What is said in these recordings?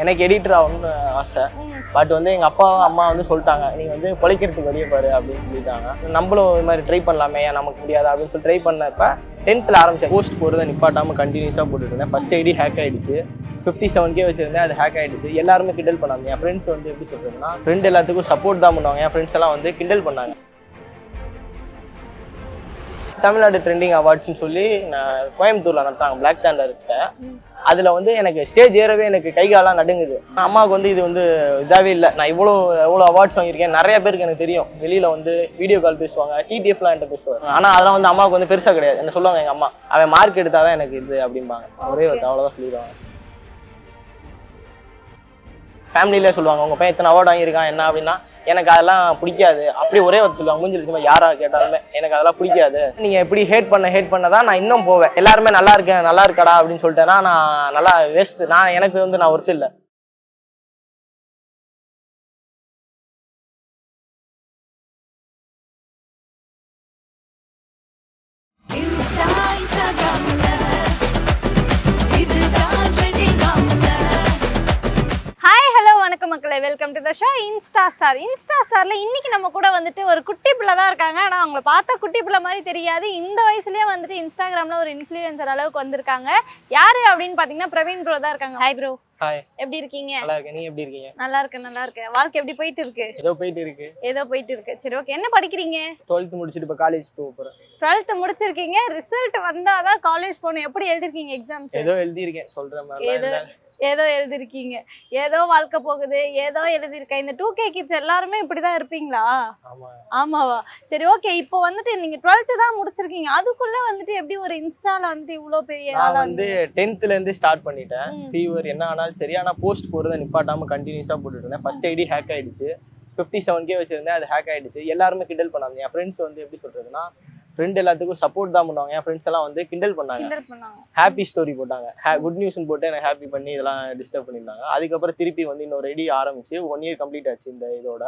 எனக்கு எடிட்டர் ஆகணும்னு ஆசை. பட் வந்து எங்கள் அப்பா அம்மா வந்து சொல்லிட்டாங்க நீ வந்து பொழைக்கிறதுக்கு வெளியே பாரு அப்படின்னு சொல்லிட்டாங்க. நம்மளும் இது மாதிரி ட்ரை பண்ணலாமே ஏன் நமக்கு முடியாது அப்படின்னு சொல்லி ட்ரை பண்ணப்ப டென்த்தில் ஆரம்பிச்சேன் போஸ்ட் போகிறத நிப்பாட்டாமல் கண்டினியூஸாக போட்டுட்டு இருந்தேன். ஃபர்ஸ்ட் ஐடி ஹேக் ஆயிடுச்சு. ஃபிஃப்டி செவன் கே வச்சிருந்தேன் அது ஹேக் ஆயிடுச்சு. எல்லாருமே கிண்டல் பண்ணாங்க. என் ஃப்ரெண்ட்ஸ் வந்து எப்படி சொல்றதுன்னா ஃப்ரெண்ட் எல்லாத்துக்கும் சப்போர்ட் தான் பண்ணுவாங்க. என் ஃப்ரெண்ட்ஸ் எல்லாம் வந்து கிண்டல் பண்ணாங்க. தமிழ்நாடு ட்ரெண்டிங் அவார்ட்ஸ்னு சொல்லி நான் கோயம்புத்தூர்ல நடத்தாங்க பிளாக் தாண்டர் இருக்கேன் அதுல வந்து எனக்கு ஸ்டேஜ் ஏறவே எனக்கு கை காலாம் நடுங்குது. அம்மாவுக்கு வந்து இது வந்து இதாவே இல்லை. நான் இவ்வளோ எவ்வளோ அவார்ட்ஸ் வாங்கியிருக்கேன். நிறைய பேருக்கு எனக்கு தெரியும். வெளியில வந்து வீடியோ கால் பேசுவாங்க டிடிஎஃப்லாம் என்கிட்ட பேசுவாங்க. ஆனா அதெல்லாம் வந்து அம்மாவுக்கு வந்து பெருசா கிடையாது. என்ன சொல்லுவாங்க எங்க அம்மா? அவன் மார்க் எடுத்தாதான் எனக்கு இது அப்படிம்பாங்க. ஒரே ஒரு அவ்வளோதான் சொல்லிடுவாங்க. ஃபேமிலியிலே சொல்லுவாங்க உங்க பையன் எத்தனை அவார்டு வாங்கியிருக்கான் என்ன? அப்படின்னா எனக்கு அதெல்லாம் பிடிக்காது. அப்படியே ஒரே ஒரு சொல்லுவாங்க மூஞ்சில் சும்மா யாரா கேட்டாலுமே எனக்கு அதெல்லாம் பிடிக்காது. நீங்க எப்படி ஹேட் பண்ண ஹேட் பண்ண தான் நான் இன்னும் போவேன். எல்லாருமே நல்லா இருக்கேன் நல்லா இருக்கடா அப்படின்னு சொல்லிட்டேன்னா நான் நல்லா வேஸ்ட் நான் எனக்கு வந்து நான் ஒருத்தர் இல்லை. மக்களே welcome to the show Insta star Insta ஸ்டார்ல இன்னைக்கு நம்ம கூட வந்துட்டு ஒரு குட்டி பிள்ளை தான் இருக்காங்க. ஆனா அவங்கள பார்த்தா குட்டி பிள்ளை மாதிரி தெரியாது. இந்த வயசுலயே வந்துட்டு இன்ஸ்டாகிராம்ல ஒரு இன்ஃப்ளூயன்சர் அளவுக்கு வந்திருக்காங்க. யாரு அப்படின்னு பாத்தீங்கன்னா பிரவீன் ப்ரோ தான் இருக்காங்க. ஹாய் ப்ரோ ஹாய் எப்படி இருக்கீங்க? நல்லா இருக்கேன். நீங்க எப்படி இருக்கீங்க? நல்லா இருக்கேன் நல்லா இருக்கேன். வாழ்க்கை எப்படி போயிட்டு இருக்கு? ஏதோ போயிட்டு இருக்கு. ஏதோ போயிட்டு இருக்கு. சரி ஓகே என்ன படிக்கிறீங்க? டுவெல்த் முடிச்சுட்டு இப்போ காலேஜ் போக போறேன். டுவெல்த் முடிச்சிருக்கீங்க. ரிசல்ட் வந்தாதான் காலேஜ் போகணும். எப்படி எழுதிருக்கீங்க எக்ஸாம்ஸ் ஏதோ எழுதியிருக்கேன். சொல்ற மாதிரி ஏதோ ஏதோ எழுதிருக்கீங்க ஏதோ வாழ்க்கை போகுது ஏதோ எழுதிருக்கேன் இந்த டூ கே கிட்ஸ் எல்லாருமே இப்படிதான் இருப்பீங்களா? ஆமா. ஆமாவா? சரி ஓகே இப்போ வந்துட்டு நீங்க டுவெல்த் தான் முடிச்சிருக்கீங்க. அதுக்குள்ள வந்துட்டு எப்படி ஒரு இன்ஸ்டால வந்துட்டு இவ்ளோ பெரிய நான் ஆளா வந்து டென்த்ல இருந்து ஸ்டார்ட் பண்ணிட்டேன். ஃபீவர் என்ன ஆனாலும் சரி. ஆனா போஸ்ட் போறதை நிப்பாட்டாம கண்டினியூஸா போட்டுட்டு இருந்தேன். ஃபர்ஸ்ட் ஐடி ஹேக் ஆயிடுச்சு. ஃபிஃப்டி செவன் கே வச்சிருந்தேன். அது ஹேக் ஆயிடுச்சு. எல்லாருமே கிண்டல் பண்ணாங்க என் ஃப்ரெண்ட்ஸ் வந்து எப்படி சொல்றதுன்னா ஃப்ரெண்ட் எல்லாத்துக்கும் சப்போர்ட் தான் பண்ணுவாங்க. என் ஃப்ரெண்ட்ஸ் எல்லாம் வந்து கிண்டல் பண்ணாங்க. ஹாப்பி ஸ்டோரி போட்டாங்க. குட் நியூஸ்னு போட்டு எனக்கு ஹாப்பி பண்ணி இதெல்லாம் டிஸ்டர்ப் பண்ணியிருந்தாங்க. அதுக்கப்புறம் திருப்பி வந்து இன்னொரு ரெடி ஆரம்பிச்சு ஒன் இயர் கம்ப்ளீட் ஆச்சு இந்த இதோட.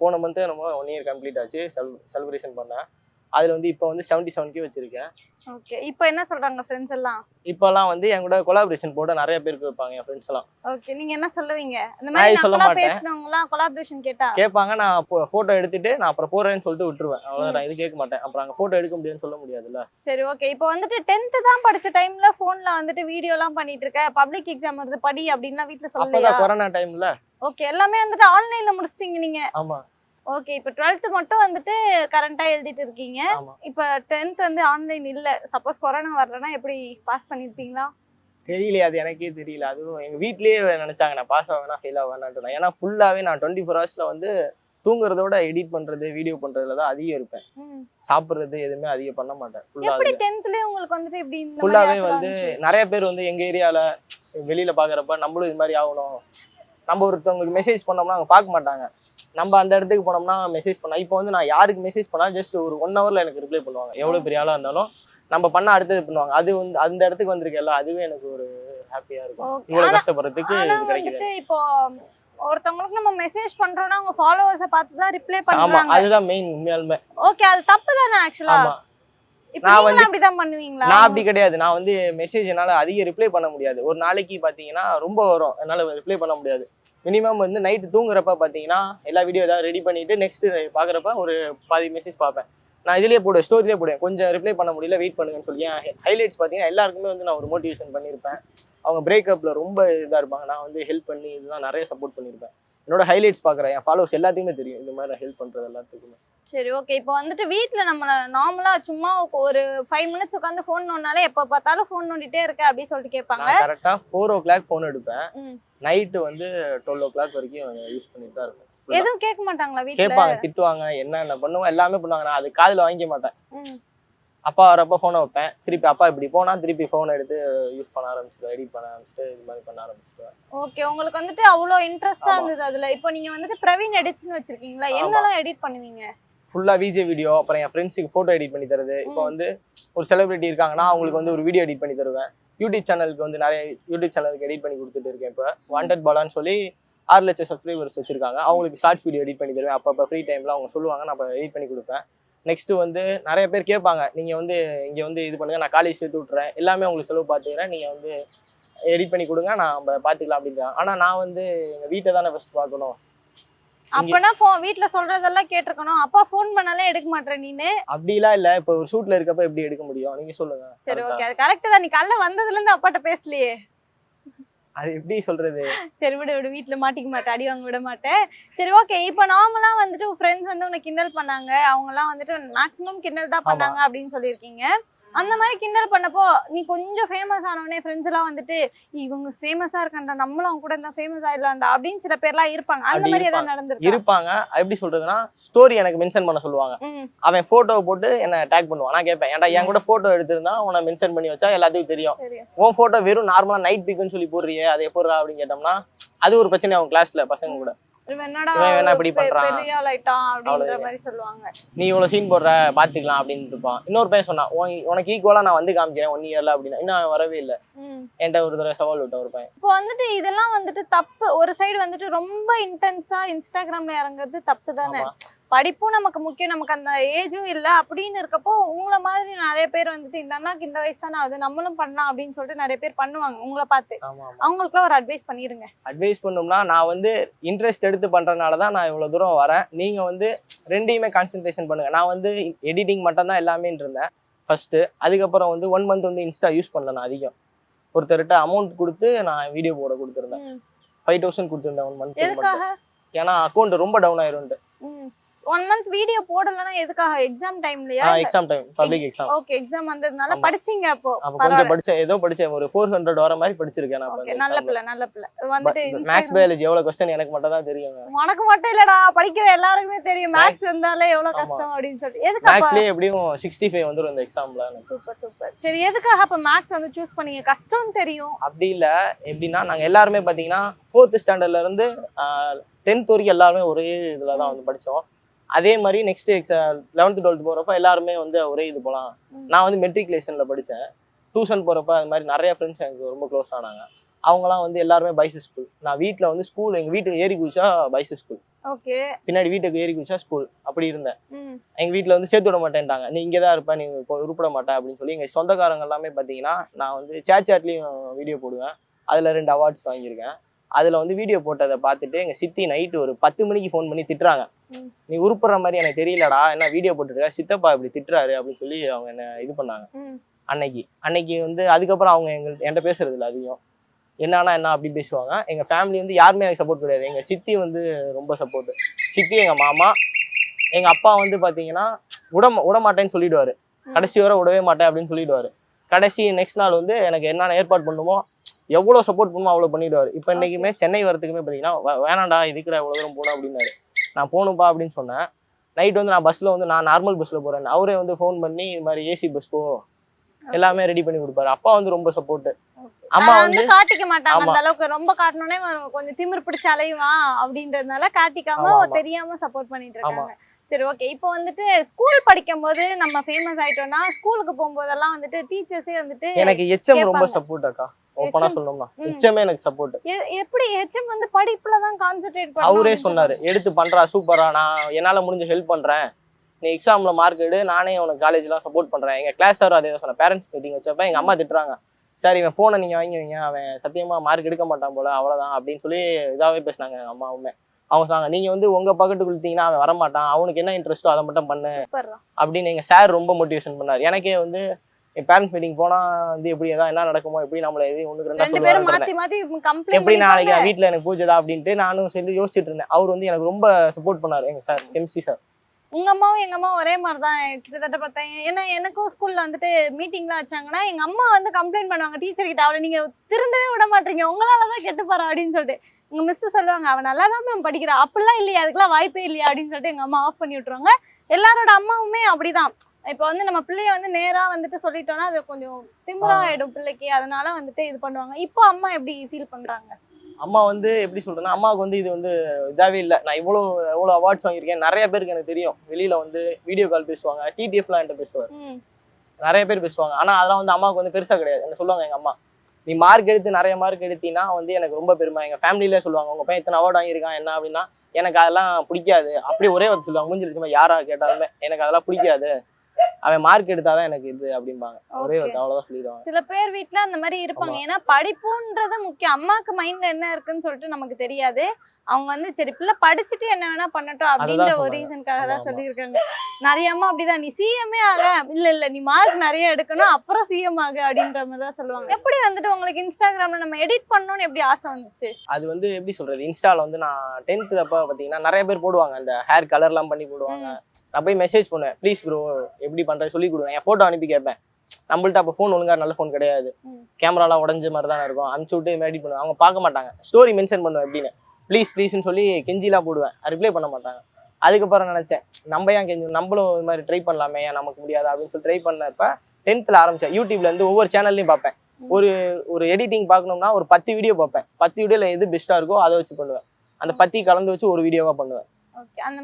போன மந்த்து நம்ம ஒன் இயர் கம்ப்ளீட் ஆச்சு. செல் செலிப்ரேஷன் பண்ணேன். அதில் வந்து இப்போ வந்து செவன்ட்டி செவன் கே வச்சிருக்கேன். ஓகே. இப்போ என்ன சொல்றாங்க ஃப்ரெண்ட்ஸ் எல்லாம்? இப்போல்லாம் வந்து என் கூட கொலாபரேஷன் போட்டு நிறைய பேருக்கு வைப்பாங்க என் ஃப்ரெண்ட்ஸ் எல்லாம். ஓகே. நீங்க என்ன சொல்லுவீங்க? இந்த மாதிரி சொல்ல நம்மளா மாட்டேன். பேசினவங்க எல்லாம் கொலாபரேஷன் கேட்டா? கேட்பாங்க நான் ஃபோட்டோ எடுத்துட்டு நான் அப்புறம் போறேன்னு சொல்லிட்டு விட்டுருவேன். நான் இது கேட்க மாட்டேன். அப்புறம் அங்கே ஃபோட்டோ எடுக்க முடியும்னு சொல்ல முடியாதுல்ல. சரி ஓகே. இப்போ வந்துட்டு டென்த் தான் படிச்ச டைம்ல போன்ல வந்துட்டு வீடியோ எல்லாம் பண்ணிட்டு இருக்க. பப்ளிக் எக்ஸாம் வருது படி அப்படின்லாம் வீட்ல சொல்லலையா அப்பதான் கொரோனா டைம்ல ஓகே. எல்லாமே வந்துட்டு ஆன்லைன்ல முடிச்சிட்டீங்க நீங்க. ஆமா. ஓகே இப்போ டுவெல்த் மட்டும் வந்துட்டு கரண்டா எழுதிட்டு இருக்கீங்க. இப்போ டென்த் வந்து ஆன்லைன் இல்ல. சப்போஸ் கொரோனா வரலன்னா எப்படி பாஸ் பண்ணிருப்பீங்களா? தெரியலையே அது எனக்கே தெரியல. அதுவும் எங்க வீட்லயே நினைச்சாங்க நான் பாஸ் ஆவேனா ஃபெயில் ஆவேனான்ட்டு ஏன்னா ஃபுல்லாவே நான் டுவெண்ட்டி ஃபோர் ஹவர்ஸ்ல வந்து தூங்குறதோட எடிட் பண்றது வீடியோ பண்றதுல தான் அதிகம் இருப்பேன். சாப்பிடுறது எதுவுமே அதிகம் பண்ண மாட்டேன். உங்களுக்கு வந்துட்டு இப்படி ஃபுல்லாவே வந்து? நிறைய பேர் வந்து எங்க ஏரியால வெளியில பாக்குறப்ப நம்மளும் இது மாதிரி ஆகணும். நம்ம ஒருத்தவங்களுக்கு மெசேஜ் பண்ணோம்னா அவங்க பார்க்க மாட்டாங்க. நம்ம அந்த இடத்துக்கு போனோம்னா மெசேஜ் பண்ணா இப்போ வந்து நான் யாருக்கு மெசேஜ் பண்ணா ஜஸ்ட் ஒரு ஒன் ஹவர்ல எனக்கு ரிப்ளை பண்ணுவாங்க. எவ்வளவு பெரிய ஆளா இருந்தாலும் நம்ம பண்ண அடுத்தது பண்ணுவாங்க. அது வந்து அந்த இடத்துக்கு வந்திருக்கல அதுவே எனக்கு ஒரு ஹாப்பியா இருக்கும். இவ்வளவு கஷ்டப்படுறதுக்கு இது கிடைக்குது இப்போ ஒருத்தவங்களுக்கு நம்ம மெசேஜ் பண்றோம்னா அவங்க ஃபாலோவர்ஸ பார்த்து தான் ரிப்ளை பண்றாங்க. அதுதான் மெயின் உண்மையாலுமே. ஓகே அது தப்பு தானே ஆக்சுவலா நான் வந்து- அப்படிதான் பண்ணுவீங்களா? நான் அப்படி கிடையாது. நான் வந்து மெசேஜ் என்னால அதிக ரிப்ளை பண்ண முடியாது. ஒரு நாளைக்கு பாத்தீங்கன்னா ரொம்ப வரும். என்னால ரிப்ளை பண்ண முடியாது. மினிமம் வந்து நைட்டு தூங்குறப்ப பாத்தீங்கன்னா எல்லா வீடியோ ஏதாவது ரெடி பண்ணிட்டு நெக்ஸ்ட் பாக்குறப்ப ஒரு பாதி மெசேஜ் பார்ப்பேன். நான் இதுலயே போடுவேன் ஸ்டோரியிலே போடுவேன் கொஞ்சம் ரிப்ளை பண்ண முடியல வெயிட் பண்ணுங்கன்னு சொல்லி. ஹைலைட்ஸ் பாத்தீங்கன்னா எல்லாருக்குமே வந்து நான் ஒரு மோட்டிவேஷன் பண்ணியிருப்பேன் அவங்க பிரேக்கப்ல ரொம்ப இதா இருப்பாங்க. நான் வந்து ஹெல்ப் பண்ணி இதெல்லாம் நிறைய சப்போர்ட் பண்ணியிருப்பேன் என்னோட ஹைலைட்ஸ் பாக்குறேன். என் ஃபாலோவர்ஸ் எல்லாத்துக்குமே தெரியும். இந்த மாதிரி ஹெல்ப் பண்றது எல்லாத்துக்குமே. சரி ஓகே இப்போ வந்துட்டு வீட்ல நம்ம நார்மலா சும்மா ஒரு ஃபைவ் மினிட்ஸ் உட்காந்து ஃபோன் நோண்டாலே எப்ப பார்த்தாலும் ஃபோன் நோண்டிட்டே இருக்க அப்படின்னு சொல்லிட்டு கேட்பாங்க. நான் கரெக்டா ஃபோர் ஓ கிளாக் ஃபோன் எடுப்பேன். நைட்டு வந்து டுவெல் ஓ கிளாக் வரைக்கும் யூஸ் பண்ணிட்டு தான் இருப்பேன். எதுவும் கேட்க மாட்டாங்களா வீட்ல? கேட்பாங்க திட்டுவாங்க என்னென்ன பண்ணுவோம் எல்லாமே பண்ணுவாங்க. நான் அது காதுல வாங்கிக்க மாட்டேன். அப்பா வரப்ப ஃபோனை வைப்பேன். திருப்பி அப்பா இப்படி போனா திருப்பி ஃபோன் எடுத்து யூஸ் பண்ண ஆரம்பிச்சிடுவேன் எடிட் பண்ண ஆரம்பிச்சுட்டு இது மாதிரி பண்ண ஆரம்பிச்சிடுவேன் ஓகே உங்களுக்கு வந்துட்டு அவ்வளோ இன்ட்ரெஸ்டா ஆமா. இருந்தது அதுல. இப்போ நீங்க வந்துட்டு பிரவீன் எடிட்ஸ்னு வச்சிருக்கீங்களா. என்னெல்லாம் எடிட் பண்ணுவீங்க? ஃபுல்லா விஜே வீடியோ அப்புறம் என் ஃப்ரெண்ட்ஸுக்கு ஃபோட்டோ எடிட் பண்ணி தருது. இப்போ. வந்து ஒரு செலிபிரிட்டி இருக்காங்கன்னா அவங்களுக்கு வந்து ஒரு வீடியோ எடிட் பண்ணி தருவேன். யூடியூப் சேனலுக்கு வந்து நிறைய யூடியூப் சேனலுக்கு எடிட் பண்ணி கொடுத்துட்டு இருக்கேன் இப்போ. வாண்டட் பாலான்னு சொல்லி ஆறு லட்சம் சப்ஸ்கிரைபர்ஸ் வச்சிருக்காங்க. அவங்களுக்கு ஷார்ட்ஸ் வீடியோ எடிட் பண்ணி தருவேன். அப்பப்போ ஃப்ரீ டைம்ல அவங்க சொல்லுவாங்க நான் அப்போ எடிட் பண்ணி கொடுப்பேன். நெக்ஸ்ட் வந்து நிறைய பேர் கேட்பாங்க நீங்க வந்து இங்க வந்து இது பண்ணுங்க நான் காலேஜ் சேர்த்து விட்டுறேன். எல்லாமே உங்களுக்கு செலவு பார்த்துக்கிறேன். நீங்க வந்து எடிட் பண்ணி கொடுங்க நான் நம்ம பார்த்துக்கலாம் அப்படின்றாங்க. ஆனால் நான் வந்து எங்கள் வீட்டை தானே ஃபர்ஸ்ட் பார்க்கணும். அப்பனா ஃபோன் வீட்ல சொல்றதெல்லாம் கேட்டிருக்கணும். அப்பா ஃபோன் பண்ணாலே எடுக்க மாட்டேன் நீனு? அப்படிலாம் இல்லை. இப்போ ஒரு ஷூட்டில் இருக்கப்ப எப்படி எடுக்க முடியும்? நீங்கள் சொல்லுங்க. சரி? ஓகே கரெக்ட் தான். நீ காலைல வந்ததுல இருந்து அப்பாட்ட பேசலையே. அது எப்படி சொல்றது? சரி விடு விடு. வீட்ல மாட்டிக்க மாட்டேன். அடி வாங்க விட மாட்டேன். சரி ஓகே இப்போ நார்மலா வந்துட்டு ஃப்ரெண்ட்ஸ் வந்து உன்னை கிண்டல் பண்ணாங்க. அவங்க எல்லாம் வந்துட்டு மேக்ஸிமம் கிண்டல் தான் பண்ணாங்க அப்படின்னு சொல்லியிருக்கீங்க. அந்த மாதிரி கிண்டல் பண்ணப்போ நீ கொஞ்சம் ஃபேமஸ் ஆனவனே ஃப்ரெண்ட்ஸ் எல்லாம் வந்துட்டு இவங்க ஃபேமஸா இருக்கான்டா நம்மளும் அவங்க கூட இருந்தா ஃபேமஸ் ஆயிடலாம்டா அப்படின்னு சில பேர்லாம் இருப்பாங்க. அந்த மாதிரி ஏதாவது. நடந்திருக்கு? இருப்பாங்க. எப்படி சொல்றதுன்னா ஸ்டோரி எனக்கு மென்ஷன் பண்ண சொல்லுவாங்க. அவன் போட்டோவை போட்டு என்ன டேக் பண்ணுவான். நான் கேட்பேன் ஏன்டா என் கூட போட்டோ எடுத்திருந்தா உன்னை மென்ஷன் பண்ணி வச்சா எல்லாத்துக்கும் தெரியும். உன் போட்டோ வெறும் நார்மலா நைட் பிக்குன்னு சொல்லி போடுறியே அது எப்படிறா அப்படின்னு கேட்டோம்னா அது ஒரு பிரச்சனை அவன் கிளாஸ்ல பசங்க கூட. என்னடா இப்படி பண்றான்? அப்படின்ற. மாதிரி சொல்லுவாங்க. நீ இவ்வளவு சீன் போடுற பாத்துக்கலாம் அப்படின்னு இருப்பான். இன்னொரு பையன் சொன்னான் உன்- உனக்கு ஈக்குவலா நான் வந்து காமிக்கிறேன் ஒன் இயர்ல அப்படின்னா. இன்னும் வரவே இல்லை. என்கிட்ட ஒரு தடவை சவால் விட்ட ஒரு பையன். இப்போ வந்துட்டு இதெல்லாம் வந்துட்டு தப்பு. ஒரு சைடு வந்துட்டு ரொம்ப இன்டென்ஸா இன்ஸ்டாகிராம்ல இறங்குறது தப்பு தானே. படிப்பும் நமக்கு முக்கியம். நமக்கு அந்த ஏஜும் இல்ல. அப்படின்னு இருக்கப்போ உங்களை மாதிரி நிறைய பேர் வந்துட்டு இந்த அண்ணாக்கு இந்த வயசு தானே ஆகுது நம்மளும் பண்ணலாம் அப்படின்னு சொல்லிட்டு நிறைய பேர் பண்ணுவாங்க உங்களை பார்த்து. அவங்களுக்குலாம் ஒரு அட்வைஸ் பண்ணிருங்க. அட்வைஸ் பண்ணோம்னா நான் வந்து இன்ட்ரெஸ்ட் எடுத்து பண்றதுனால தான் நான் இவ்வளவு தூரம் வரேன். நீங்க வந்து ரெண்டையுமே கான்சென்ட்ரேஷன் பண்ணுங்க. நான் வந்து எடிட்டிங் மட்டும் தான் எல்லாமே இருந்தேன். ஃபர்ஸ்ட் அதுக்கப்புறம் வந்து ஒன் மந்த் வந்து இன்ஸ்டா யூஸ் பண்ணல நான் அதிகம். ஒருத்தர்கிட்ட அமௌண்ட் கொடுத்து நான் வீடியோ போட கொடுத்துருந்தேன். ஃபைவ் தௌசண்ட் கொடுத்துருந்தேன் ஒன் மந்த் ஏன்னா அக்கௌண்ட் ரொம்ப டவுன் ஆயிரும்ட்டு ஒன் மந்த் வீடியோ போடலன்னா எதுக்காக? Exam டைம்லயா exam time public exam okay exam வந்ததுனால. படிச்சீங்க அப்போ? கொஞ்சம் படிச்சேன் ஏதோ படிச்சேன் ஒரு ஃபோர் ஹண்ட்ரட் வர மாதிரி படிச்சிருக்கேன் நான் நல்ல பிள்ளை நல்ல பிள்ளை. வந்துட்டு மேக்ஸ் பயாலஜி எவ்வளவு கொஸ்டின் எனக்கு மட்டும் தான் தெரியும். உனக்கு மட்டும் இல்லடா படிக்கிற எல்லாருக்குமே தெரியும். மேக்ஸ் வந்தாலே எவ்வளவு. கஷ்டம் அப்படின்னு சொல்லிட்டு. எதுக்கு அப்ப? மேக்ஸ்லயே எப்படியும் சிக்ஸ்டி ஃபைவ் வந்துரும் இந்த எக்ஸாம்ல சூப்பர் சூப்பர் சரி எதுக்காக அப்ப மேக்ஸ் வந்து சூஸ் பண்ணீங்க? கஷ்டம் தெரியும். அப்படி இல்லை. எப்படின்னா நாங்கள் எல்லாருமே பார்த்தீங்கன்னா ஃபோர்த் ஸ்டாண்டர்ட்ல இருந்து டென்த் வரைக்கும் எல்லாருமே ஒரே இதில் தான் வந்து படித்தோம் அதே மாதிரி நெக்ஸ்ட் எக்ஸா லெவன்த்து டுவெல்த் போகிறப்ப எல்லாருமே வந்து ஒரே இது போகலாம். நான் வந்து மெட்ரிகுலேஷனில் படித்தேன் டியூஷன் போகிறப்ப அது மாதிரி நிறைய ஃப்ரெண்ட்ஸ் எனக்கு ரொம்ப க்ளோஸ் ஆனாங்க. அவங்கலாம் வந்து எல்லாருமே பைஸ் ஸ்கூல் நான் வீட்டில் வந்து ஸ்கூல் எங்கள் வீட்டுக்கு ஏறி குதிச்சா பைஸ் ஸ்கூல் ஓகே. பின்னாடி வீட்டுக்கு ஏறி குதிச்சா ஸ்கூல் அப்படி இருந்தேன். எங்கள் வீட்டில் வந்து சேர்த்து விட மாட்டேன்ட்டாங்க. நீ இங்கே தான் இருப்ப நீ உருப்பிட மாட்டேன் அப்படின்னு சொல்லி எங்கள் சொந்தக்காரங்க எல்லாமே பார்த்தீங்கன்னா நான் வந்து சேட் சேட்லேயும் வீடியோ போடுவேன். அதில் ரெண்டு அவார்ட்ஸ் வாங்கியிருக்கேன். அதில் வந்து வீடியோ போட்டதை பார்த்துட்டு எங்கள் சித்தி நைட்டு ஒரு பத்து மணிக்கு ஃபோன் பண்ணி திட்டுறாங்க. நீ உருப்புற மாதிரி எனக்கு தெரியலடா என்ன வீடியோ போட்டுருக்க? சித்தப்பா இப்படி திட்டுறாரு அப்படின்னு சொல்லி அவங்க என்ன இது பண்ணாங்க. அன்னைக்கு அன்னைக்கு வந்து அதுக்கப்புறம் அவங்க எங்கள் என்கிட்ட பேசுறது இல்லை அதிகம். என்னன்னா என்ன அப்படி பேசுவாங்க எங்கள் ஃபேமிலி வந்து யாருமே எனக்கு சப்போர்ட் கிடையாது. எங்கள் சித்தி வந்து ரொம்ப சப்போர்ட் சித்தி எங்கள் மாமா எங்கள் அப்பா வந்து பார்த்தீங்கன்னா விட மா- விட மாட்டேன்னு சொல்லிடுவாரு. கடைசி வரை விடவே மாட்டேன் அப்படின்னு சொல்லிடுவாரு. கடைசி நெக்ஸ்ட் நாள் வந்து எனக்கு என்னென்ன ஏற்பாடு பண்ணுமோ எவ்வளோ சப்போர்ட் பண்ணுமோ அவ்வளோ பண்ணிடுவாரு. இப்போ இன்னைக்குமே சென்னை வரதுக்குமே பார்த்தீங்கன்னா "வே- வேணாம்டா இதுக்குடா எவ்வளோ தூரம் போகணும்? அப்படின்னாரு. நான் போகணும்ப்பா அப்படின்னு சொன்னேன். நைட் வந்து நான் பஸ்ஸில் வந்து நான் நார்மல் பஸ்ஸில் போகிறேன் அவரே வந்து ஃபோன் பண்ணி இது மாதிரி ஏசி பஸ் போ. எல்லாமே ரெடி பண்ணி கொடுப்பாரு. அப்பா வந்து ரொம்ப சப்போர்ட் அம்மா வந்து காட்டிக்க மாட்டாங்க. அந்த அளவுக்கு. ரொம்ப காட்டணும்னே கொஞ்சம் திமிர் பிடிச்சு அலைவான் அப்படின்றதுனால காட்டிக்காம. தெரியாம சப்போர்ட் பண்ணிட்டு இருக்காங்க. சரி ஓகே இப்போ வந்துட்டு ஸ்கூல் படிக்கும் போது நம்ம ஃபேமஸ் ஆயிட்டோம்னா ஸ்கூலுக்கு போகும்போதெல்லாம் வந்துட்டு டீச்சர்ஸே வந்துட்டு எனக்கு எச்எம் ரொம்ப. சப்போர்ட் அக்கா. ஓப்பனா? சொல்லணும்னா. ம். எச்எம்ஏ எனக்கு சப்போர்ட் எப்படி ஹெச்எம் வந்து படிப்புல தான் கான்சென்ட்ரேட் அவரே சொன்னாரு. எடுத்து பண்றா சூப்பரா நான் என்னால முடிஞ்ச ஹெல்ப் பண்றேன். நீ எக்ஸாம்ல மார்க் எடு. நானே உனக்கு காலேஜ்லாம் சப்போர்ட் பண்றேன். எங்க கிளாஸ் சார் அதே தான் சொன்னேன் பேரண்ட்ஸ் மீட்டிங் வச்சப்ப எங்க அம்மா திட்டுறாங்க. சார் இவன் போனை நீங்க வாங்கி வைங்க. அவன் சத்தியமா மார்க் எடுக்க மாட்டான் போல. அவ்வளவுதான். அப்படின்னு சொல்லி இதாவே பேசினாங்க எங்க அம்மாவுமே. அவங்க சொன்னாங்க நீங்க வந்து உங்க பக்கத்து கொடுத்தீங்கன்னா அவன் வரமாட்டான். அவனுக்கு என்ன இன்ட்ரெஸ்ட்டோ அதை மட்டும் பண்ணு. அப்படின்னு எங்க சார் ரொம்ப மோட்டிவேஷன் பண்ணார். எனக்கே வந்து என் பேரண்ட்ஸ் மீட்டிங் போனா வந்து எப்படி ஏதாவது என்ன நடக்குமோ எப்படி நம்மள எது ஒண்ணுக்கு ரெண்டா ரெண்டு பேரும் சொல்லுவாங்க மாத்தி மாத்தி எப்படி நாளைக்கு நான் எனக்கு பூஜைதா அப்படின்ட்டு நானும் சொல்லி யோசிச்சுட்டு இருந்தேன். அவர் வந்து எனக்கு ரொம்ப சப்போர்ட் பண்ணாரு எங்க சார் எம்சி சார் உங்க அம்மாவும் எங்க அம்மாவும் ஒரே மாதிரி தான் கிட்டத்தட்ட பார்த்தேன். ஏன்னா எனக்கும் ஸ்கூல்ல வந்துட்டு மீட்டிங்லாம் வச்சாங்கன்னா எங்க அம்மா வந்து கம்ப்ளைண்ட் பண்ணுவாங்க டீச்சர் கிட்ட அவளை நீங்க திருந்தவே விட மாட்டீங்க. உங்களால தான் கெட்டு போறா அப்படின்னு சொல்லிட்டு. எங்க மிஸ் சொல்லுவாங்க அவன் நல்லா தான் மேம் படிக்கிறா. அப்படிலாம் இல்லையா அதுக்கெல்லாம் வாய்ப்பே இல்லையா அப்படின்னு சொல்லிட்டு எங்க அம்மா ஆஃப் பண்ணி விட்டுருவாங்க. எல்லாரோட அம்மாவுமே அப்படிதான். இப்போ வந்து நம்ம பிள்ளைய வந்து நேரா வந்துட்டு சொல்லிட்டோம்னா அது கொஞ்சம் திமிரா ஆ. ஆயிடும் பிள்ளைக்கு. அதனால வந்துட்டு இது பண்ணுவாங்க. இப்போ அம்மா எப்படி ஃபீல் பண்றாங்க? அம்மா வந்து எப்படி சொல்றேன்னா அம்மாவுக்கு வந்து இது வந்து இதாவே இல்லை. நான் இவ்வளோ எவ்வளோ அவார்ட்ஸ் வாங்கியிருக்கேன். நிறைய பேருக்கு எனக்கு தெரியும். வெளியில வந்து வீடியோ கால் பேசுவாங்க. டிடிஎஃப்லாம் என்கிட்ட பேசுவார். நிறைய பேர் பேசுவாங்க. ஆனா அதெல்லாம் வந்து அம்மாவுக்கு வந்து பெருசா கிடையாது. என்ன சொல்லுவாங்க எங்க அம்மா? நீ மார்க் எடுத்து நிறைய மார்க் எடுத்தீங்கன்னா வந்து எனக்கு ரொம்ப பெருமை. எங்க ஃபேமிலியில சொல்லுவாங்க உங்க பையன் இத்தனை அவார்ட் வாங்கியிருக்கான். என்ன அப்படின்னா எனக்கு அதெல்லாம் பிடிக்காது. அப்படியே ஒரே வார்த்தை சொல்லுவாங்க. முடிஞ்சிருக்குமே யாரா கேட்டாலுமே எனக்கு அதெல்லாம் பிடிக்காது. அவன் மார்க் எடுத்தாதான் எனக்கு இது அப்படிம்பாங்க. ஒரே. வார்த்தை அவ்வளவுதான் சொல்லிடுவாங்க. சில பேர் வீட்ல அந்த மாதிரி இருப்பாங்க. ஏன்னா படிப்புன்றது முக்கியம். அம்மாக்கு மைண்ட்ல என்ன இருக்குன்னு சொல்லிட்டு நமக்கு தெரியாது. அவங்க வந்து சரி பிள்ளை படிச்சுட்டு என்ன வேணா பண்ணட்டும் அப்படின்ற ஒரு. ரீசனுக்காக தான். சொல்லியிருக்காங்க. நிறைய அம்மா அப்படிதான். நீ சிஎம்ஏ ஆக. இல்ல இல்ல நீ மார்க் நிறைய எடுக்கணும். அப்புறம் சிஎம் ஆக அப்படின்ற மாதிரி தான் சொல்லுவாங்க. எப்படி வந்துட்டு உங்களுக்கு இன்ஸ்டாகிராம்ல நம்ம எடிட் பண்ணணும்னு எப்படி ஆசை வந்துச்சு? அது வந்து எப்படி சொல்றது? இன்ஸ்டால வந்து நான் டென்த்து அப்ப பாத்தீங்கன்னா நிறைய பேர் போடுவாங்க. அந்த ஹேர் கலர்லாம் பண்ணி போடுவாங்க. நான் போய் மெசேஜ் பண்ணுவேன் ப்ளீஸ் ப்ரோ எப்படி பண்ற சொல்லி கொடுங்க. என் போட்டோ அனுப்பி கேட்பேன். நம்மள்ட்ட அப்போ ஃபோன் ஒழுங்கா நல்ல ஃபோன் கிடையாது. கேமராலாம் உடஞ்ச மாதிரி தான் இருக்கும். அனுப்பிச்சு விட்டு எடிட் பண்ணுவேன். அவங்க பார்க்க மாட்டாங்க. ஸ்டோரி மென்ஷன் பண்ணுவேன் எப்படின்னு. ப்ளீஸ் ப்ளீஸ்னு சொல்லி கெஞ்சிலாம் போடுவேன். ரிப்ளை பண்ண மாட்டாங்க. அதுக்கப்புறம் நினைச்சேன் நம்ம ஏன் கெஞ்சி நம்மளும் இது மாதிரி ட்ரை பண்ணலாமே ஏன் நமக்கு முடியாது அப்படின்னு சொல்லி ட்ரை பண்ணப்ப டென்த்தில் ஆரம்பிச்சேன். யூடியூப்ல இருந்து ஒவ்வொரு சேனல்லையும் பார்ப்பேன். ஒரு ஒரு எடிட்டிங் பார்க்கணும்னா ஒரு பத்து வீடியோ பார்ப்பேன். பத்து வீடியோல எது பெஸ்ட்டாக இருக்கோ அதை வச்சு பண்ணுவேன். அந்த பத்தி கலந்து வச்சு ஒரு வீடியோவா பண்ணுவேன்.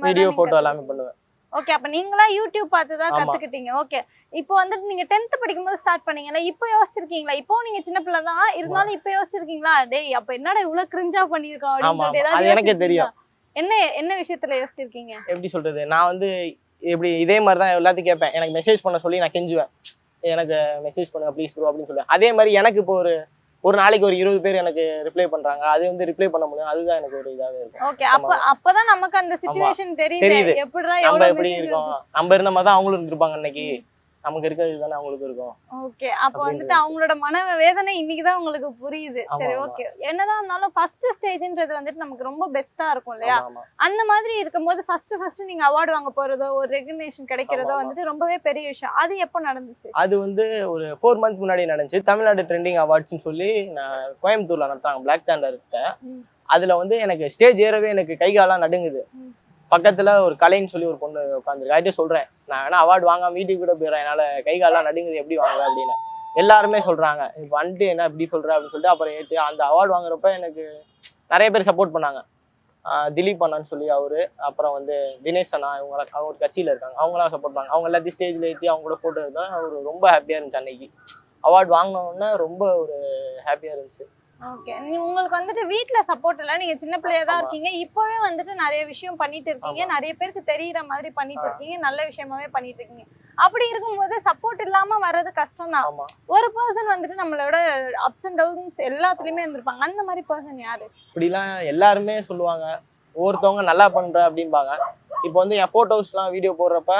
வீடியோ தான் போட்டோ நீங்க எல்லாமே பண்ணுவேன். ஓகே அப்ப நீங்களா யூடியூப் பார்த்து தான். கத்துக்கிட்டீங்க. ஓகே இப்போ வந்துட்டு நீங்க 10th படிக்கும்போது ஸ்டார்ட் பண்ணீங்கல்ல இப்போ யோசிச்சிருக்கீங்களா? இப்போ நீங்க சின்ன பிள்ளை தான். இருந்தாலும் இப்போ யோசிச்சிருக்கீங்களா? டேய் அப்ப என்னடா இவ்வளவு கிரிஞ்சா பண்ணிருக்கோம் அப்படின்னு சொல்லிட்டு. ஏதாவது எனக்கே யோசிச்சிருக்கீங்களா? என்ன என்ன விஷயத்துல யோசிச்சிருக்கீங்க? எப்படி சொல்றது? நான் வந்து எப்படி இதே மாதிரி தான் எல்லாத்தையும் கேட்பேன். எனக்கு மெசேஜ் பண்ண சொல்லி நான் கெஞ்சுவேன். எனக்கு மெசேஜ் பண்ணுங்க ப்ளீஸ் ப்ரோ அப்படின்னு சொல்லுவேன். அதே மாதிரி எனக்கு இப்போ ஒரு ஒரு நாளைக்கு ஒரு இருபது பேர் எனக்கு ரிப்ளை பண்றாங்க. அது வந்து ரிப்ளை பண்ண முடியும். அதுதான் எனக்கு ஒரு இதாக இருக்கும். ஓகே அப்ப அப்பதான் நமக்கு அந்த சுச்சுவேஷன் தெரியுது. எப்படிடா நம்ம எப்படி இருக்கோம்? நம்ம இருந்த மாதிரி தான் அவங்களும் இருந்திருப்பாங்க இன்னைக்கு நமக்கு இருக்கிறது தானே அவங்களுக்கு இருக்கும் ஓகே அப்போ வந்துட்டு. அவங்களோட மன வேதனை இன்னைக்குதான் உங்களுக்கு புரியுது சரி. ஓகே என்னதான் இருந்தாலும் ஃபர்ஸ்ட் ஸ்டேஜ்ன்றது வந்துட்டு நமக்கு ரொம்ப பெஸ்டா இருக்கும் இல்லையா. அந்த மாதிரி இருக்கும்போது ஃபர்ஸ்ட் ஃபர்ஸ்ட் நீங்க அவார்டு வாங்க போறதோ ஒரு ரெகக்னேஷன் கிடைக்கிறதோ. வந்துட்டு ரொம்பவே பெரிய விஷயம் அது எப்போ நடந்துச்சு அது வந்து ஒரு ஃபோர் மந்த் முன்னாடி நடந்துச்சு தமிழ்நாடு ட்ரெண்டிங் அவார்ட்ஸ்னு சொல்லி நான் கோயம்புத்தூர்ல நடத்தாங்க பிளாக் தாண்டர். அதுல வந்து எனக்கு ஸ்டேஜ் ஏறவே எனக்கு கை காலாம் நடுங்குது. பக்கத்தில் ஒரு கலைன்னு சொல்லி ஒரு பொண்ணு உட்காந்துருக்கு சொல்கிறேன் நான் வேணா அவார்டு வாங்காமல் வீட்டுக்கு கூட போயிடுறேன். என்னால் கை கால்லாம் நடுங்குது எப்படி வாங்க அப்படின்னு. எல்லாருமே சொல்கிறாங்க இப்போ வந்துட்டு என்ன இப்படி சொல்கிற அப்படின்னு சொல்லிட்டு அப்புறம் ஏற்று அந்த அவார்டு வாங்குறப்ப எனக்கு நிறைய பேர் சப்போர்ட் பண்ணாங்க. திலீப் அண்ணான்னு சொல்லி அவர் அப்புறம் வந்து தினேஷ் அண்ணா இவங்க அவங்க ஒரு இருக்காங்க. அவங்களாம் சப்போர்ட் பண்ணாங்க. அவங்க எல்லாத்தையும் ஸ்டேஜில் ஏற்றி அவங்க கூட போட்டோ எடுத்தாங்க அவர் ரொம்ப ஹாப்பியாக இருந்துச்சு அன்னைக்கு. அவார்டு வாங்கினோடனே ரொம்ப ஒரு ஹாப்பியாக இருந்துச்சு. ஓகே நீ உங்களுக்கு வந்துட்டு வீட்ல சப்போர்ட் இல்ல. நீங்க சின்ன பிள்ளையா தான். இருக்கீங்க. இப்பவே வந்துட்டு நிறைய விஷயம் பண்ணிட்டு இருக்கீங்க. நிறைய பேருக்கு தெரியுற மாதிரி பண்ணிட்டு. இருக்கீங்க. நல்ல விஷயமாவே பண்ணிட்டு இருக்கீங்க. அப்படி இருக்கும்போது சப்போர்ட் இல்லாம வர்றது கஷ்டம் தான் ஒரு பர்சன் வந்துட்டு நம்மளோட அப்ஸ் அண்ட் டவுன்ஸ் எல்லாத்துலயுமே இருந்திருப்பாங்க. அந்த மாதிரி பர்சன் யாரு? இப்படிலாம் எல்லாருமே சொல்லுவாங்க. ஒவ்வொருத்தவங்க நல்லா பண்ற அப்படிம்பாங்க. இப்போ வந்து என் ஃபோட்டோஸ்லாம் வீடியோ போடுறப்ப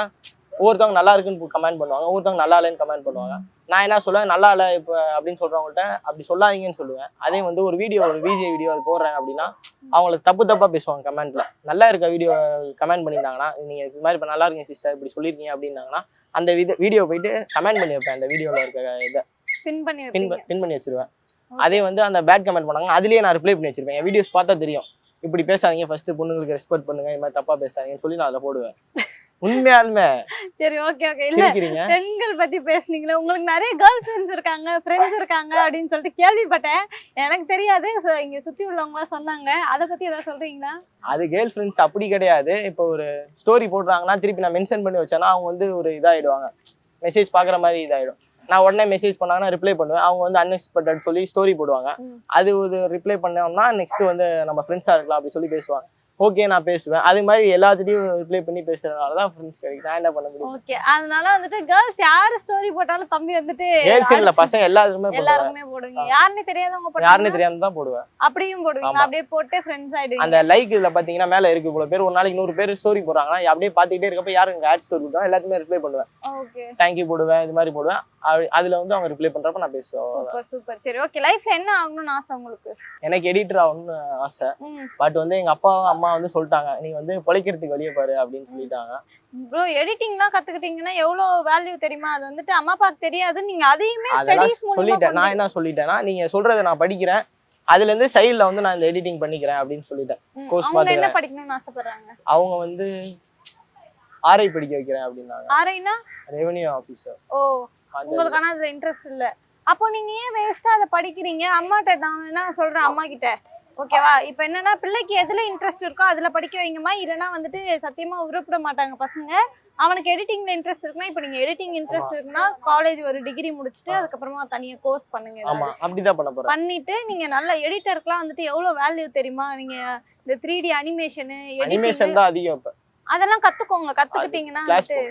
ஒவ்வொருத்தவங்க நல்லா இருக்குன்னு கமெண்ட் பண்ணுவாங்க. ஒவ்வொருத்தவங்க நல்லா இல்லைன்னு கமெண்ட் பண்ணுவாங்க. நான் என்ன சொல்லுவேன்? நல்லா இல்லை இப்போ அப்படின்னு சொல்றவங்கள்ட்ட அப்படி சொல்லாதீங்கன்னு சொல்லுவேன். அதே வந்து ஒரு வீடியோ ஒரு விஜே வீடியோ அது போடுறேன் அப்படின்னா அவங்களுக்கு தப்பு தப்பா பேசுவாங்க கமெண்ட்ல நல்லா இருக்க வீடியோ கமெண்ட் பண்ணியிருந்தாங்கன்னா நீங்க இது மாதிரி இப்போ நல்லா இருக்கீங்க சிஸ்டர் இப்படி சொல்லியிருக்கீங்க அப்படின்னாங்கன்னா அந்த வித வீடியோ போயிட்டு கமெண்ட் பண்ணி வைப்பேன் அந்த வீடியோவில் இருக்க இதை. பின் பண்ணி பின் பின் பண்ணி வச்சிருவேன். அதே வந்து அந்த பேட் கமெண்ட் பண்ணாங்க அதுலயே நான் ரிப்ளை பண்ணி வச்சிருப்பேன். என் வீடியோஸ் பார்த்தா தெரியும். இப்படி பேசாதீங்க ஃபர்ஸ்ட் பொண்ணுங்களுக்கு ரெஸ்பெக்ட் பண்ணுங்க இந்த மாதிரி தப்பா பேசாதீங்கன்னு சொல்லி நான் அதில் போடுவேன். உண்மையாலுமே சரி ஓகே ஓகே இல்ல பெண்கள் பத்தி பேசுனீங்களே உங்களுக்கு நிறைய கேர்ள் ஃப்ரெண்ட்ஸ் இருக்காங்க ஃப்ரெண்ட்ஸ் இருக்காங்க அப்படின்னு சொல்லிட்டு கேள்விப்பட்டேன். எனக்கு தெரியாது. இங்க சுத்தி உள்ளவங்க சொன்னாங்க. அதை பத்தி ஏதாவது சொல்றீங்களா? அது கேர்ள் ஃப்ரெண்ட்ஸ் அப்படி கிடையாது. இப்போ ஒரு ஸ்டோரி போடுறாங்கன்னா திருப்பி நான் மென்ஷன் பண்ணி வச்சேன்னா அவங்க வந்து ஒரு இதாயிடுவாங்க. மெசேஜ் பார்க்குற மாதிரி இதாயிடும். நான் உடனே மெசேஜ் பண்ணாங்கன்னா ரிப்ளை பண்ணுவேன். அவங்க வந்து அன்எக்ஸ்பெக்டட் சொல்லி ஸ்டோரி போடுவாங்க. அது ஒரு ரிப்ளை பண்ணோம்னா நெக்ஸ்ட் வந்து நம்ம ஃப்ரெண்ட்ஸாக இருக்கலாம் அப்படி சொல்லி பேசுவாங்க. ஓகே நான் பேசுவேன். அது மாதிரி எல்லாத்துட்டையும் ரிப்ளை பண்ணி பேசுறதுனால தான் ஃப்ரெண்ட்ஸ் கிடைக்கும் நான் என்ன பண்ண முடியும்? ஓகே அதனால வந்துட்டு கேர்ள்ஸ் யாரு ஸ்டோரி போட்டாலும் தம்பி வந்துட்டு கேர்ள்ஸ் இல்ல பசங்க எல்லாருமே போடுவேன் எல்லாருக்குமே போடுவீங்க. யாருன்னு தெரியாதவங்க யாருன்னு போட்டாங்கன்னா தெரியாம தான் போடுவேன். அப்படியும் போடுவீங்க. அப்படியே போட்டு ஃப்ரெண்ட்ஸ் ஆயிடுவீங்க. அந்த லைக் இதுல பாத்தீங்கன்னா மேல இருக்கு இவ்வளவு பேர். ஒரு நாளைக்கு நூறு பேர் ஸ்டோரி போடுறாங்கன்னா அப்படியே பாத்துக்கிட்டே இருக்கப்ப யாரும் இங்க ஆட் ஸ்டோரி போடுவாங்க எல்லாத்துக்குமே ரிப்ளை பண்ணுவேன். ஓகே தேங்க்யூ போடுவேன் இது மாதிரி போடுவேன். அது- அதுல வந்து அவங்க ரிப்ளை பண்றப்ப நான் பேசுவேன். சூப்பர் சூப்பர் சரி ஓகே லைஃப்ல என்ன ஆகணும்னு ஆசை உங்களுக்கு? எனக்கு எடிட்டர் ஆகணும்னு ஆசை. பட் வந்து எங்க அப்பா அம்மா வந்து சொல்லிட்டாங்க நீ வந்து பொழைக்கிறதுக்கு வெளியே பாரு அப்படின்னு சொல்லிட்டாங்க. ப்ரோ எடிட்டிங்லாம் கத்துக்கிட்டீங்கன்னா எவ்வளவு வேல்யூ தெரியுமா? அது வந்துட்டு அம்மா அப்பாக்கு தெரியாது. நீங்க அதையுமே ஸ்டடீஸ் சொல்லிட்டேன். நான். என்ன சொல்லிட்டேன்னா நீங்க சொல்றதை நான் படிக்கிறேன். அதுல இருந்து சைடுல வந்து நான் இந்த எடிட்டிங் பண்ணிக்கிறேன் அப்படின்னு சொல்லிட்டேன். அவங்க என்ன. படிக்கணும்னு ஆசைப்படுறாங்க? அவங்க வந்து ஆர்ஐ படிக்க வைக்கிறேன் அப்படின்னாங்க. ஆரைனா ரெவென்யூ ஆஃபீஸர் ஓ உங்களுக்கு ஆனா அதுல இன்ட்ரெஸ்ட் இல்ல. அப்போ நீங்க ஏன் வேஸ்டா அதை படிக்கிறீங்க? அம்மாட்ட நான் என்ன சொல்றேன் அம்மா கிட்ட ஓகேவா? இப்போ என்னன்னா பிள்ளைக்கு எதுல இன்ட்ரெஸ்ட் இருக்கோ அதுல படிக்க வைங்கம்மா. இல்லைன்னா வந்துட்டு சத்தியமா உருப்பிட மாட்டாங்க பசங்க. அவனுக்கு எடிட்டிங்ல இன்ட்ரெஸ்ட் இருக்குன்னா இப்போ நீங்க எடிட்டிங் இன்ட்ரெஸ்ட் இருக்குன்னா காலேஜ் ஒரு டிகிரி முடிச்சுட்டு அதுக்கப்புறமா தனியா கோர்ஸ் பண்ணுங்க. ஆமா அப்படிதான் பண்ண போறேன். பண்ணிட்டு நீங்க நல்ல எடிட்டருக்குலாம் வந்துட்டு எவ்வளவு வேல்யூ தெரியுமா? நீங்க இந்த த்ரீ டி அனிமேஷனு அனிமேஷன் தான் அதிகம் இப்ப. அதெல்லாம் கத்துக்கோங்க. கத்துக்கிட்டீங்கன்னா வந்துட்டு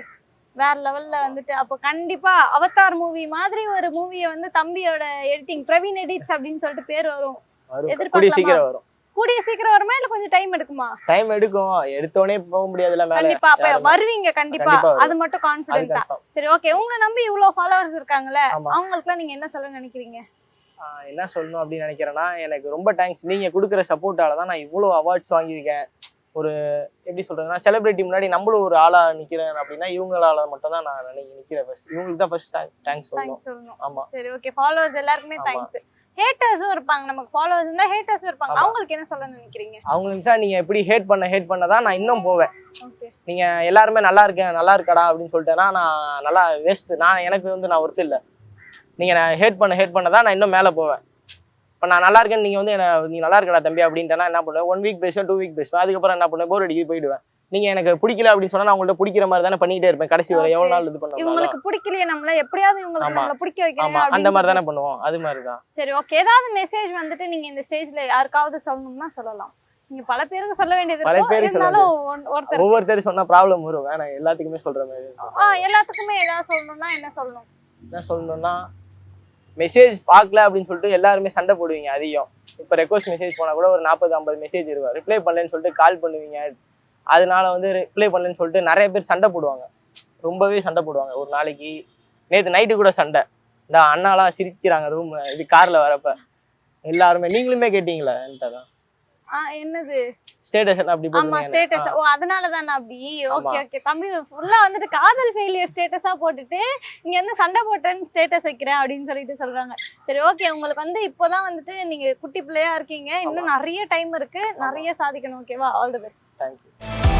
வேற லெவல்ல வந்துட்டு அப்போ கண்டிப்பா அவதார் மூவி மாதிரி ஒரு மூவியை வந்து தம்பியோட எடிட்டிங் பிரவீன் எடிட்ஸ் அப்படின்னு சொல்லிட்டு பேர் வரும். கூடிய? சீக்கிரம் வரும். கூடிய சீக்கிரம் வருமா? இல்ல கொஞ்சம் டைம் எடுக்குமா? டைம் எடுக்கும். எடுத்தோடனே போக முடியாதுல்ல மேல. கண்டிப்பா அப்ப. வருவீங்க. கண்டிப்பா. அது மட்டும் confirm. சரி ஓகே உங்களை நம்பி இவ்வளவு ஃபாலோவர்ஸ் இருக்காங்கல்ல ஆமா. அவங்களுக்குலாம் நீங்க என்ன சொல்ல நினைக்கிறீங்க? என்ன சொல்லணும் அப்படின்னு நினைக்கிறேன்னா எனக்கு ரொம்ப தேங்க்ஸ் நீங்க கொடுக்குற சப்போர்ட்டால தான் நான் இவ்வளோ அவார்ட்ஸ் வாங்கியிருக்கேன். ஒரு எப்படி சொல்றதுன்னா செலிபிரிட்டி முன்னாடி நம்மளும் ஒரு ஆளா நிக்கிறேன் அப்படின்னா இவங்களால மட்டும் தான் நான் நினைக்க நிக்கிறேன் ஃபர்ஸ்ட் இவங்களுக்கு தான் ஃபர்ஸ்ட் தேங்க்ஸ் சொல்லணும். ஆமா. சரி ஓகே ஃபாலோவர்ஸ் எல்லாருக்குமே. தேங்க்ஸ் ஹேட்டர்ஸும் இருப்பாங்க. நமக்கு ஃபாலோவர்ஸ் இருந்தா ஹேட்டர்ஸும் இருப்பாங்க. அவங்களுக்கு என்ன சொல்ல நினைக்கிறீங்க? அவங்களுக்கு சார் நீங்க எப்படி ஹேட் பண்ண ஹேட் பண்ண தான் நான் இன்னும் போவேன். நீங்க எல்லாருமே நல்லா இருக்கேன் நல்லா இருக்கடா அப்படின்னு சொல்லிட்டேன்னா நான் நல்லா வேஸ்ட் நான் எனக்கு வந்து நான் ஒருத்தர் இல்லை. நீங்க நான் ஹேட் பண்ண ஹேட் பண்ண தான் நான் இன்னும் மேலே போவேன். இப்போ நான் நல்லா இருக்கேன்னு நீங்க வந்து என்ன நீ நல்லா இருக்கடா தம்பி அப்படின்ட்டேன்னா என்ன பண்ணுவேன்? ஒன் வீக் பேசுவேன் டூ வீக் பேசுவேன் அதுக்கப்புறம் என்ன பண்ணுவேன்? போர் அடிக்கி போயிடுவேன். நீங்க எனக்கு பிடிக்கல அப்படின்னு சொன்னா நான் உங்கள்ட்ட பிடிக்கிற மாதிரி தானே பண்ணிக்கிட்டே இருப்பேன். கடைசி வரை எவ்வளவு நாள் இது பண்ணுவோம் இவங்களுக்கு பிடிக்கலையே நம்மள எப்படியாவது இவங்களுக்கு. நம்மள பிடிக்க வைக்கணும் அந்த மாதிரி தானே பண்ணுவோம். அது மாதிரி தான் சரி ஓகே ஏதாவது மெசேஜ் வந்துட்டு நீங்க இந்த ஸ்டேஜ்ல யாருக்காவது சொல்லணும்னா சொல்லலாம். நீங்க பல பேருக்கு சொல்ல வேண்டியது பல ஒன்- ஒருத்தர் ஒவ்வொருத்தரும் சொன்னா ப்ராப்ளம் வரும். வேணாம் எல்லாத்துக்குமே சொல்ற மாதிரி எல்லாத்துக்குமே ஏதாவது சொல்லணும்னா என்ன சொல்லணும்? என்ன சொல்லணும்னா மெசேஜ் பார்க்கல அப்படின்னு சொல்லிட்டு எல்லாருமே சண்டை போடுவீங்க அதிகம். இப்போ ரெக்வஸ்ட் மெசேஜ் போனால் கூட ஒரு நாற்பது ஐம்பது மெசேஜ் இருக்கும் ரிப்ளை பண்ணலன்னு சொல்லிட்டு கால் பண்ணுவீங்க. அதனால வந்து ரிப்ளை பண்ணலன்னு சொல்லிட்டு நிறைய பேர் சண்டை போடுவாங்க. ரொம்பவே சண்டை போடுவாங்க. ஒரு நாளைக்கு நேற்று நைட்டு கூட சண்டை. இந்த அண்ணாலாம் சிரிக்கிறாங்க ரூம் இது காரில் வரப்ப எல்லாருமே நீங்களுமே கேட்டீங்களா? என்கிட்ட தான். என்னது? ஸ்டேட்டஸ் அப்படி ஆமா ஸ்டேட்டஸ் ஓ அதனால தானே அப்படி ஓகே. ஓகே தம்பி ஃபுல்லா வந்துட்டு காதல் ஃபெயிலியர் ஸ்டேட்டஸா போட்டுட்டு இங்க வந்து சண்டை போட்டேன்னு ஸ்டேட்டஸ் வைக்கிறேன் அப்படின்னு சொல்லிட்டு சொல்றாங்க. சரி ஓகே உங்களுக்கு வந்து இப்போதான் வந்துட்டு நீங்க குட்டி பிள்ளையா இருக்கீங்க. இன்னும் நிறைய டைம் இருக்கு. நிறைய சாதிக்கணும் ஓகேவா ஆல் தி பெஸ்ட் தேங்க்யூ